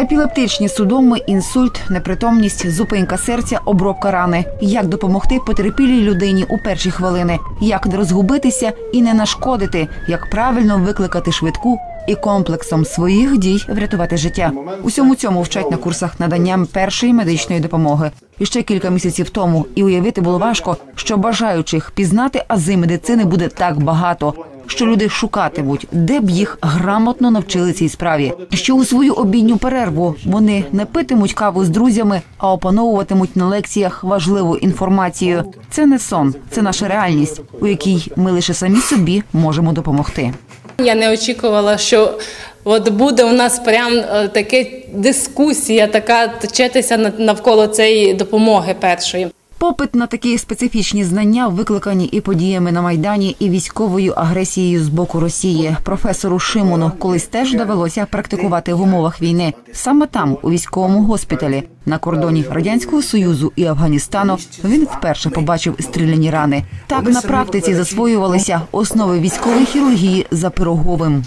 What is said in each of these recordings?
Епілептичні судоми, інсульт, непритомність, зупинка серця, обробка рани. Як допомогти потерпілій людині у перші хвилини? Як не розгубитися і не нашкодити? Як правильно викликати швидку і комплексом своїх дій врятувати життя? Усьому цьому вчать на курсах надання першої медичної допомоги. І ще кілька місяців тому, і уявити було важко, що бажаючих пізнати ази медицини буде так багато. Що люди шукатимуть, де б їх грамотно навчили цій справі, що у свою обідню перерву вони не питимуть каву з друзями, а опановуватимуть на лекціях важливу інформацію. Це не сон, це наша реальність, у якій ми лише самі собі можемо допомогти. Я не очікувала, що от буде у нас прям е, таке дискусія, така точитися нав- навколо цієї допомоги першої. Попит на такі специфічні знання викликані і подіями на майдані, і військовою агресією з боку Росії. Професору Шимону колись теж довелося практикувати в умовах війни саме там, у військовому госпіталі, на кордоні радянського союзу і Афганістану. Він вперше побачив стріляні рани. Так на практиці засвоювалися основи військової хірургії за пироговим.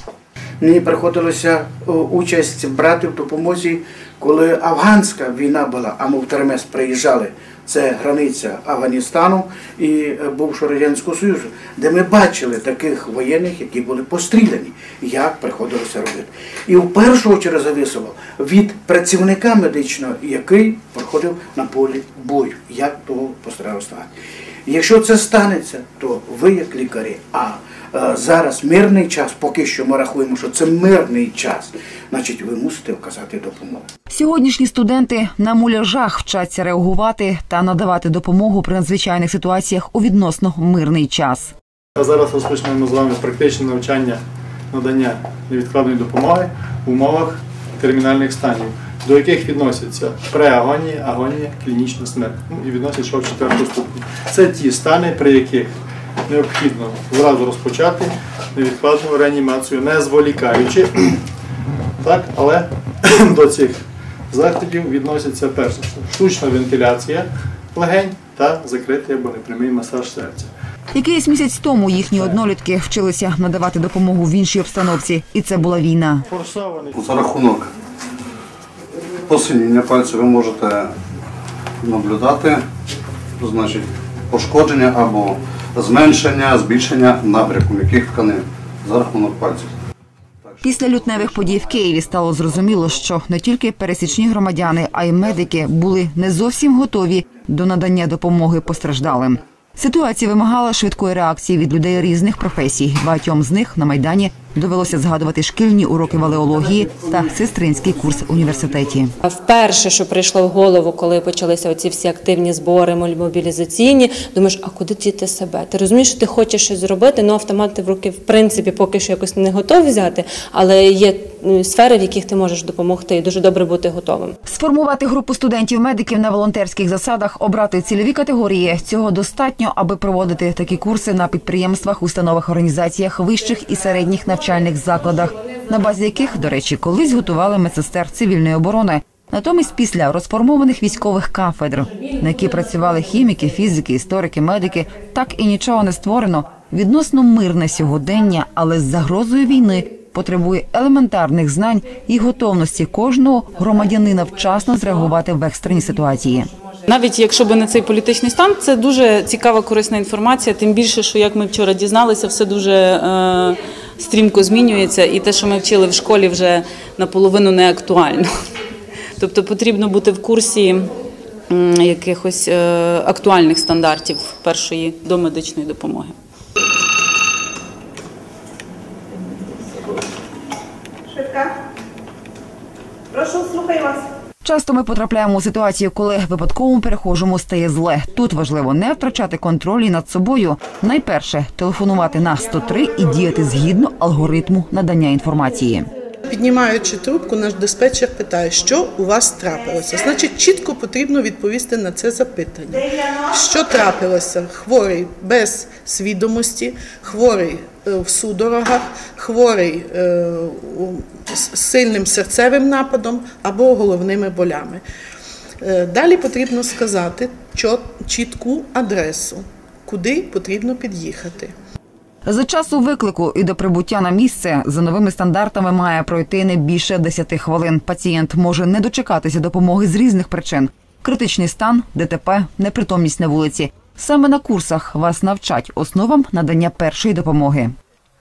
Мені приходилося участь брати в допомозі, коли афганська війна була, а ми в Термес приїжджали. Це границя Афганістану і е, бувшого Радянського Союзу, де ми бачили таких воєнних, які були постріляні, як приходилося робити. І в першу чергу зависило від працівника медичного, який проходив на полі бою, як того постарав стати. Якщо це станеться, то ви як лікарі, а зараз мирний час, поки що ми рахуємо, що це мирний час, значить ви мусите оказати допомогу. Сьогоднішні студенти на муляжах вчаться реагувати та надавати допомогу при надзвичайних ситуаціях у відносно мирний час. А зараз розпочнемо з вами практичне навчання надання невідкладної допомоги в умовах термінальних станів, до яких відносяться преагонія, агонія, клінічна смерть. Ну і відносять що в четверту ступені. Це ті стани, при яких необхідно зразу розпочати невідкладну реанімацію, не зволікаючи. Так, але до цих заходів відносяться перше штучна вентиляція легень та закритий або непрямий масаж серця. Якийсь місяць тому їхні однолітки вчилися надавати допомогу в іншій обстановці, і це була війна. За рахунок посиніння пальців ви можете наблюдати значить, пошкодження або зменшення, збільшення напрямку м'яких тканин за рахунок пальців. Після лютневих подій в Києві стало зрозуміло, що не тільки пересічні громадяни, а й медики були не зовсім готові до надання допомоги постраждалим. Ситуація вимагала швидкої реакції від людей різних професій. Багатьом з них на майдані довелося згадувати шкільні уроки валеології та сестринський курс в університеті. Вперше, що прийшло в голову, коли почалися оці всі активні збори мобілізаційні, думаєш, а куди діти себе? Ти розумієш, що ти хочеш щось зробити, ну автомат ти в руки в принципі поки що якось не готовий взяти, але є сфери, в яких ти можеш допомогти, і дуже добре бути готовим. Сформувати групу студентів-медиків на волонтерських засадах, обрати цільові категорії. Цього достатньо, аби проводити такі курси на підприємствах, установах, організаціях, вищих і середніх навчальних закладах, на базі яких, до речі, колись готували медсестер цивільної оборони. Натомість, після розформованих військових кафедр, на які працювали хіміки, фізики, історики, медики, так і нічого не створено. Відносно мирне сьогодення, але з загрозою війни потребує елементарних знань і готовності кожного громадянина вчасно зреагувати в екстрені ситуації. Навіть якщо би не цей політичний стан, це дуже цікава, корисна інформація. Тим більше, що як ми вчора дізналися, все дуже е, стрімко змінюється, і те, що ми вчили в школі, вже наполовину не актуально. Тобто потрібно бути в курсі якихось е, актуальних стандартів першої домедичної допомоги. Швидка. Прошу, слухаю вас. Часто ми потрапляємо у ситуацію, коли випадковому перехожому стає зле. Тут важливо не втрачати контролі над собою. Найперше телефонувати на 103 і діяти згідно алгоритму надання інформації. Піднімаючи трубку, наш диспетчер питає, що у вас трапилося. Значить, чітко потрібно відповісти на це запитання. Що трапилося? Хворий без свідомості, хворий е, в судорогах, хворий е, з сильним серцевим нападом або головними болями. Е, Далі потрібно сказати чітку адресу, куди потрібно під'їхати. За часу виклику і до прибуття на місце за новими стандартами має пройти не більше 10 хвилин. Пацієнт може не дочекатися допомоги з різних причин: критичний стан, ДТП, непритомність на вулиці. Саме на курсах вас навчать основам надання першої допомоги.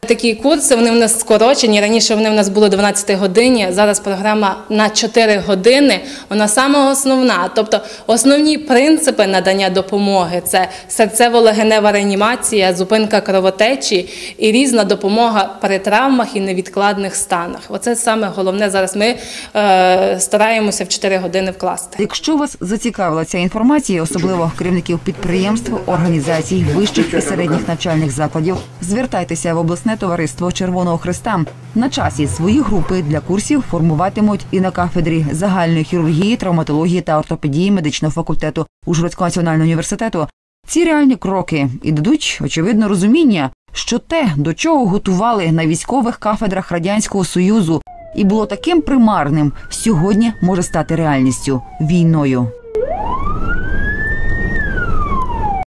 Такі курси вони в нас скорочені. Раніше вони в нас були 12 годині. Зараз програма на 4 години. Вона саме основна. Тобто основні принципи надання допомоги це серцево-легенева реанімація, зупинка кровотечі і різна допомога при травмах і невідкладних станах. Оце саме головне зараз. Ми е, стараємося в 4 години вкласти. Якщо вас зацікавила ця інформація, особливо керівників підприємств, організацій, вищих і середніх навчальних закладів, звертайтеся в обласне товариство Червоного Христа. На часі свої групи для курсів формуватимуть і на кафедрі загальної хірургії, травматології та ортопедії медичного факультету Ужгородського національного університету. Ці реальні кроки і дадуть очевидно розуміння, що те, до чого готували на військових кафедрах радянського союзу, і було таким примарним, сьогодні може стати реальністю війною.